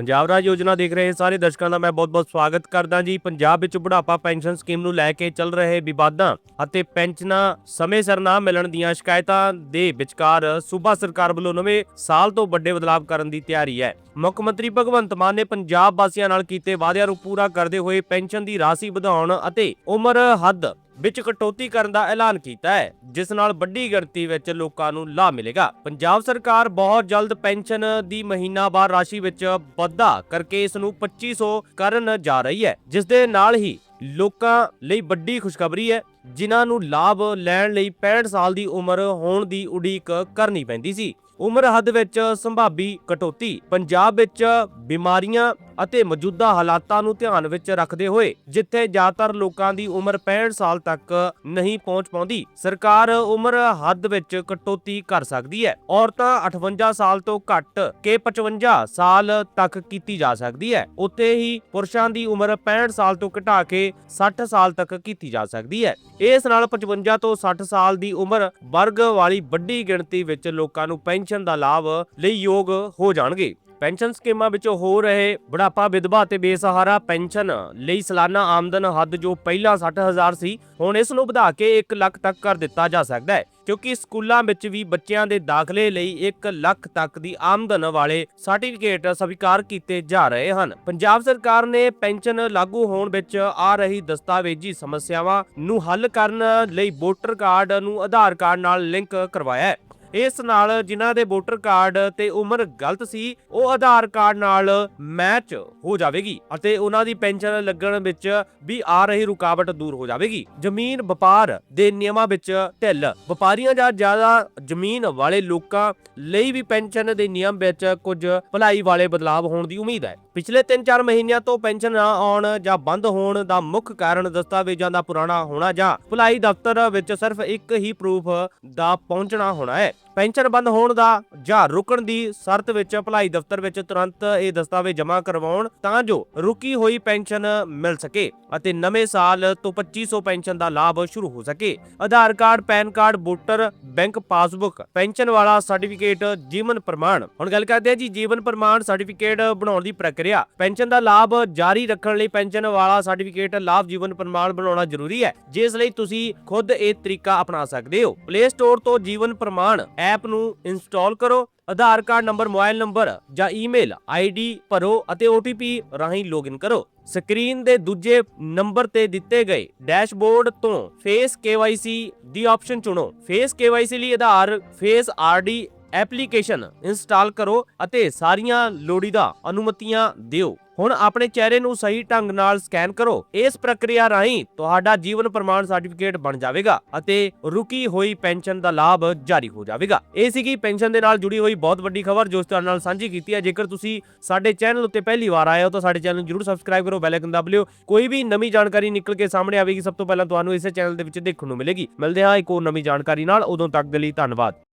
ਪੰਜਾਬ ਰਾਜ ਯੋਜਨਾ ਦੇਖ ਰਹੇ ਸਾਰੇ ਦਰਸ਼ਕਾਂ ਦਾ ਮੈਂ ਬਹੁਤ-ਬਹੁਤ ਸਵਾਗਤ ਕਰਦਾ ਜੀ। ਪੰਜਾਬ ਵਿੱਚ ਬੁਢਾਪਾ ਪੈਨਸ਼ਨ ਸਕੀਮ ਨੂੰ ਲੈ ਕੇ ਚੱਲ ਰਹੇ ਵਿਵਾਦਾਂ ਅਤੇ ਪੈਨਸ਼ਨਾਂ ਸਮੇਂ ਸਿਰ ਨਾ ਮਿਲਣ ਦੀਆਂ ਸ਼ਿਕਾਇਤਾਂ ਦੇ ਵਿਚਕਾਰ ਸੂਬਾ ਸਰਕਾਰ ਵੱਲੋਂ ਨਵੇਂ ਸਾਲ ਤੋਂ ਵੱਡੇ ਬਦਲਾਅ ਕਰਨ ਦੀ ਤਿਆਰੀ ਹੈ। ਮੁੱਖ ਮੰਤਰੀ ਭਗਵੰਤ ਮਾਨ ਨੇ ਪੰਜਾਬ ਵਾਸੀਆਂ ਨਾਲ ਕੀਤੇ ਵਾਅਦਿਆਂ ਨੂੰ ਪੂਰਾ ਕਰਦੇ ਹੋਏ ਪੈਨਸ਼ਨ ਦੀ ਰਾਸ਼ੀ ਵਧਾਉਣ ਅਤੇ ਉਮਰ ਹੱਦ ਵਿੱਚ ਕਟੌਤੀ ਕਰਨ ਦਾ ਐਲਾਨ ਕੀਤਾ ਹੈ, ਜਿਸ ਨਾਲ ਵੱਡੀ ਗਿਣਤੀ ਵਿੱਚ ਲੋਕਾਂ ਨੂੰ ਲਾਭ ਮਿਲੇਗਾ। ਪੰਜਾਬ ਸਰਕਾਰ ਬਹੁਤ ਜਲਦ ਪੈਨਸ਼ਨ ਦੀ ਮਹੀਨਾਵਾਰ ਰਾਸ਼ੀ ਵਿੱਚ ਵਾਧਾ ਕਰਕੇ ਇਸ ਨੂੰ 2500 ਕਰਨ ਜਾ ਰਹੀ ਹੈ, ਜਿਸ ਦੇ ਨਾਲ ਹੀ ਲੋਕਾਂ ਲਈ ਵੱਡੀ ਖੁਸ਼ਖਬਰੀ ਹੈ, ਜਿਨ੍ਹਾਂ ਨੂੰ ਲਾਭ ਲੈਣ ਲਈ 65 ਸਾਲ ਦੀ ਉਮਰ ਹੋਣ ਦੀ ਉਡੀਕ ਕਰਨੀ ਪੈਂਦੀ ਸੀ। ਉਮਰ ਹੱਦ ਵਿੱਚ ਸੰਭਾਵੀ ਕਟੌਤੀ, ਪੰਜਾਬ ਵਿੱਚ ਬਿਮਾਰੀਆਂ ਅਤੇ ਮੌਜੂਦਾ ਹਾਲਾਤਾਂ ਨੂੰ ਧਿਆਨ ਵਿੱਚ ਰੱਖਦੇ ਹੋਏ, ਜਿੱਥੇ ਜ਼ਿਆਦਾਤਰ ਲੋਕਾਂ ਦੀ ਉਮਰ 65 ਸਾਲ ਤੱਕ ਨਹੀਂ ਪਹੁੰਚ ਪਾਉਂਦੀ, ਸਰਕਾਰ ਉਮਰ ਹੱਦ ਵਿੱਚ ਕਟੌਤੀ ਕਰ ਸਕਦੀ ਹੈ ਔਰਤਾਂ 58 ਸਾਲ ਤੋਂ ਘੱਟ ਕੇ 55 ਸਾਲ ਤੱਕ ਕੀਤੀ ਜਾ ਸਕਦੀ ਹੈ। ਉੱਥੇ ਹੀ ਪੁਰਸ਼ਾਂ ਦੀ ਉਮਰ 65 ਸਾਲ ਤੋਂ ਘਟਾ ਕੇ 60 ਸਾਲ ਤੱਕ ਕੀਤੀ ਜਾ ਸਕਦੀ ਹੈ। ਇਸ ਨਾਲ 55 ਤੋਂ 60 ਸਾਲ ਦੀ ਉਮਰ ਵਰਗ ਵਾਲੀ ਵੱਡੀ ਗਿਣਤੀ ਵਿੱਚ ਲੋਕਾਂ ਨੂੰ ਪੈਨਸ਼ਨ ਦਾ ਲਾਭ ਲਈ ਯੋਗ ਹੋ ਜਾਣਗੇ। ਪੈਨਸ਼ਨ ਸਕੀਮਾਂ ਵਿੱਚੋਂ ਹੋ ਰਹੇ ਬੁਢਾਪਾ ਵਿਧਵਾ ਅਤੇ ਬੇਸਹਾਰਾ ਪੈਨਸ਼ਨ ਲਈ ਸਾਲਾਨਾ ਆਮਦਨ ਹੱਦ ਜੋ ਪਹਿਲਾਂ 60000 ਸੀ, ਹੁਣ ਇਸ ਨੂੰ ਵਧਾ ਕੇ 1 ਲੱਖ ਤੱਕ ਕਰ ਦਿੱਤਾ ਜਾ ਸਕਦਾ ਹੈ, ਕਿਉਂਕਿ ਸਕੂਲਾਂ ਵਿੱਚ ਵੀ ਬੱਚਿਆਂ ਦੇ ਦਾਖਲੇ ਲਈ 1 ਲੱਖ ਤੱਕ ਦੀ ਆਮਦਨ ਵਾਲੇ ਸਰਟੀਫਿਕੇਟ ਸਵੀਕਾਰ ਕੀਤੇ ਜਾ ਰਹੇ ਹਨ। ਪੰਜਾਬ ਸਰਕਾਰ ਨੇ ਪੈਨਸ਼ਨ ਲਾਗੂ ਹੋਣ ਵਿੱਚ ਆ ਰਹੀ ਦਸਤਾਵੇਜੀ ਸਮੱਸਿਆਵਾਂ ਨੂੰ ਹੱਲ ਕਰਨ ਲਈ ਵੋਟਰ ਕਾਰਡ ਨੂੰ ਆਧਾਰ ਕਾਰਡ ਨਾਲ ਲਿੰਕ ਕਰਵਾਇਆ ਹੈ। ਇਸ ਨਾਲ ਜਿਨ੍ਹਾਂ ਦੇ ਵੋਟਰ ਕਾਰਡ ਤੇ ਉਮਰ ਗਲਤ ਸੀ, ਉਹ ਆਧਾਰ ਕਾਰਡ ਨਾਲ ਮੈਚ ਹੋ ਜਾਵੇਗੀ ਅਤੇ ਉਹਨਾਂ ਦੀ ਪੈਨਸ਼ਨ ਲੱਗਣ ਵਿੱਚ ਵੀ ਆ ਰਹੀ ਰੁਕਾਵਟ ਦੂਰ ਹੋ ਜਾਵੇਗੀ। ਜ਼ਮੀਨ ਵਪਾਰ ਦੇ ਨਿਯਮਾਂ ਵਿੱਚ ਢਿੱਲ। ਵਪਾਰੀਆਂ ਜਾਂ ਜ਼ਿਆਦਾ ਜ਼ਮੀਨ ਵਾਲੇ ਲੋਕਾਂ ਲਈ ਵੀ ਪੈਨਸ਼ਨ ਦੇ ਨਿਯਮ ਵਿੱਚ ਕੁਝ ਭਲਾਈ ਵਾਲੇ ਬਦਲਾਅ ਹੋਣ ਦੀ ਉਮੀਦ ਹੈ। ਪਿਛਲੇ 3-4 ਮਹੀਨਿਆਂ ਤੋਂ ਪੈਨਸ਼ਨ ਨਾ ਆਉਣ ਜਾਂ ਬੰਦ ਹੋਣ ਦਾ ਮੁੱਖ ਕਾਰਨ ਦਸਤਾਵੇਜ਼ਾਂ ਦਾ ਪੁਰਾਣਾ ਹੋਣਾ ਜਾਂ ਭਲਾਈ ਦਫ਼ਤਰ ਵਿੱਚ ਸਿਰਫ ਇੱਕ ਹੀ ਪ੍ਰੂਫ ਦਾ ਪਹੁੰਚਣਾ ਹੋਣਾ ਹੈ। ਪੈਨਸ਼ਨ ਬੰਦ ਹੋਣ ਦਾ ਜਾਂ ਰੁਕਣ ਦੀ ਸ਼ਰਤ ਵਿੱਚ ਭਲਾਈ ਦਫ਼ਤਰ ਵਿੱਚ ਤੁਰੰਤ ਇਹ ਦਸਤਾਵੇਜ਼ ਜਮ੍ਹਾਂ ਕਰਵਾਉਣ ਤਾਂ ਜੋ ਰੁਕੀ ਹੋਈ ਪੈਨਸ਼ਨ ਮਿਲ ਸਕੇ ਅਤੇ ਨਵੇਂ ਸਾਲ ਤੋਂ 2500 ਪੈਨਸ਼ਨ ਦਾ ਲਾਭ ਸ਼ੁਰੂ ਹੋ ਸਕੇ। Aadhaar card, PAN card, voter, bank passbook, pension ਵਾਲਾ ਸਰਟੀਫਿਕੇਟ, ਜੀਵਨ ਪ੍ਰਮਾਣ। ਹੁਣ ਗੱਲ ਕਰਦੇ ਹਾਂ ਜੀ ਜੀਵਨ ਪ੍ਰਮਾਣ ਸਰਟੀਫਿਕੇਟ ਬਣਾਉਣ ਦੀ ਪ੍ਰਕਿਰਿਆ ਪੈਨਸ਼ਨ ਦਾ ਲਾਭ ਜਾਰੀ ਰੱਖਣ ਲਈ ਪੈਨਸ਼ਨ ਵਾਲਾ ਸਰਟੀਫਿਕੇਟ ਲਾਭ ਜੀਵਨ ਪ੍ਰਮਾਣ ਬਣਾਉਣਾ ਜ਼ਰੂਰੀ ਹੈ, ਜਿਸ ਲਈ ਤੁਸੀਂ ਖੁਦ ਇਹ ਤਰੀਕਾ ਅਪਣਾ ਸਕਦੇ ਹੋ। ਪਲੇ ਸਟੋਰ ਤੋਂ ਜੀਵਨ ਪ੍ਰਮਾਣ ਐਪ ਨੂੰ ਇੰਸਟਾਲ ਕਰੋ। Aadhaar card number, mobile number ਜਾਂ ਈਮੇਲ ਆਈਡੀ ਭਰੋ ਅਤੇ OTP ਰਾਹੀਂ ਲੌਗਇਨ ਕਰੋ। ਸਕਰੀਨ ਦੇ ਦੂਜੇ ਨੰਬਰ ਤੇ ਦਿੱਤੇ ਗਏ ਡੈਸ਼ਬੋਰਡ ਤੋਂ ਫੇਸ KYC ਦੀ ਆਪਸ਼ਨ ਚੁਣੋ। ਫੇਸ KYC ਲਈ Aadhaar, face RD application install ਕਰੋ ਅਤੇ ਸਾਰੀਆਂ ਲੋੜੀਂਦਾ ਅਨੁਮਤੀਆਂ ਦਿਓ। ਹੁਣ ਆਪਣੇ ਚਿਹਰੇ ਨੂੰ ਸਹੀ ਢੰਗ ਨਾਲ ਸਕੈਨ ਕਰੋ। ਇਸ ਪ੍ਰਕਿਰਿਆ ਰਾਹੀਂ ਤੁਹਾਡਾ ਜੀਵਨ ਪ੍ਰਮਾਣ ਸਰਟੀਫਿਕੇਟ ਬਣ ਜਾਵੇਗਾ ਅਤੇ ਰੁਕੀ ਹੋਈ ਪੈਨਸ਼ਨ ਦਾ ਲਾਭ ਜਾਰੀ ਹੋ ਜਾਵੇਗਾ। ਇਹ ਸੀਗੀ ਪੈਨਸ਼ਨ ਦੇ ਨਾਲ ਜੁੜੀ ਹੋਈ ਬਹੁਤ ਵੱਡੀ ਖਬਰ ਜੋ ਤੁਹਾਡੇ ਨਾਲ ਸਾਂਝੀ ਕੀਤੀ ਹੈ। ਜੇਕਰ ਤੁਸੀਂ ਸਾਡੇ ਚੈਨਲ ਉੱਤੇ ਪਹਿਲੀ ਵਾਰ ਆਏ ਹੋ ਤਾਂ ਸਾਡੇ ਚੈਨਲ ਨੂੰ ਜਰੂਰ ਸਬਸਕ੍ਰਾਈਬ ਕਰੋ, ਬੈਲ ਆਈਕਨ ਦਬ ਲਿਓ। ਕੋਈ ਵੀ ਨਵੀਂ ਜਾਣਕਾਰੀ ਨਿਕਲ ਕੇ ਸਾਹਮਣੇ ਆਵੇਗੀ, ਸਭ ਤੋਂ ਪਹਿਲਾਂ ਤੁਹਾਨੂੰ ਇਸੇ ਚੈਨਲ ਦੇ ਵਿੱਚ ਦੇਖਣ ਨੂੰ ਮਿਲੇਗੀ। ਮਿਲਦੇ ਹਾਂ ਇੱਕ ਹੋਰ ਨਵੀਂ ਜਾਣਕਾਰੀ ਨਾਲ। ਉਦੋਂ ਤੱਕ ਦੇ ਲਈ ਧੰਨਵਾਦ।